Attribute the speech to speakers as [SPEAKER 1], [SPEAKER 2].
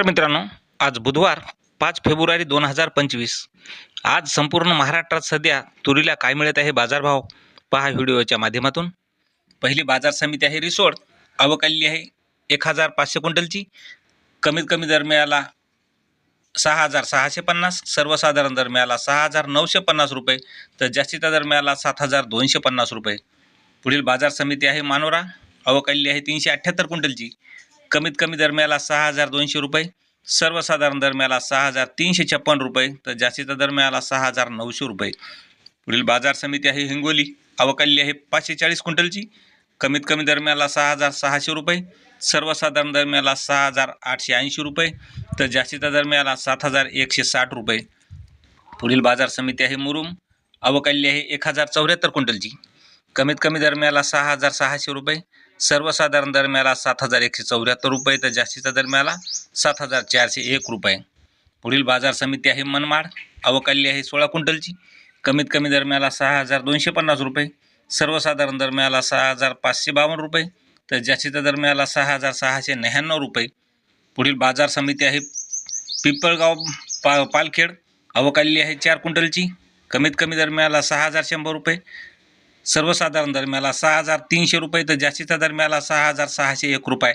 [SPEAKER 1] तर मित्रांनो आज बुधवार पाच फेब्रुवारी दोन हजार पंचवीस. आज संपूर्ण महाराष्ट्रात सध्या तुरीला काय मिळत आहे बाजारभाव? पहा व्हिडिओच्या माध्यमातून. पहिली बाजार समिती आहे रिसोड. अवकाली आहे एक हजार पाचशे क्विंटलची. कमीत कमी दर मिळाला सहा हजार सहाशे पन्नास. सर्वसाधारण दर मिळाला सहा हजार नऊशे पन्नास रुपये. तर जास्तीचा दर मिळाला सात हजार दोनशे पन्नास रुपये. पुढील बाजार समिती आहे मानोरा. अवकाली आहे तीनशे अठ्ठ्याहत्तर क्विंटलची. कमीत कमी दरम्याला सहा हजार दोनशे रुपये सर्वसाधारण दरम्याला सहा हजार तीनशे छप्पन रुपये तर जास्तीचा दरम्याला सहा हजार नऊशे रुपये. पुढील बाजार समिती आहे हिंगोली अवकाली आहे पाचशे चाळीस क्विंटलची कमीत कमी दरम्याला सहा हजार सहाशे रुपये सर्वसाधारण दरम्याला सहा हजार आठशे ऐंशी रुपये तर जास्तीचा दरम्याला सात हजार एकशे साठ रुपये. पुढील बाजार समिती आहे मुरुम अवकाली आहे एक हजार चौऱ्याहत्तर क्विंटलची कमीत कमी दरम्याला सहा हजार सहाशे रुपये सर्वसाधारण दर मिळाला सात हजार एकशे चौऱ्याहत्तर रुपये तर जास्तीचा दर मिळाला सात हजार चारशे एक रुपये. पुढील बाजार समिती आहे मनमाड. अवकाली आहे सोळा क्विंटलची. कमीत कमी दर मिळाला सहा हजार दोनशे पन्नास रुपये. सर्वसाधारण दर मिळाला सहा हजार पाचशे बावन्न रुपये. तर जास्तीचा दर मिळाला सहा हजार सहाशे नव्याण्णव रुपये. पुढील बाजार समिती आहे पिंपळगाव पा पालखेड. अवकाली आहे चार क्विंटलची. कमीत कमी दर मिळाला सहा हजार शंभर रुपये. सर्वसाधारण दर मिळाला सहा हजार तीनशे रुपये तर जास्तीचा दर मिळाला सहा हजार सहाशे एक रुपये.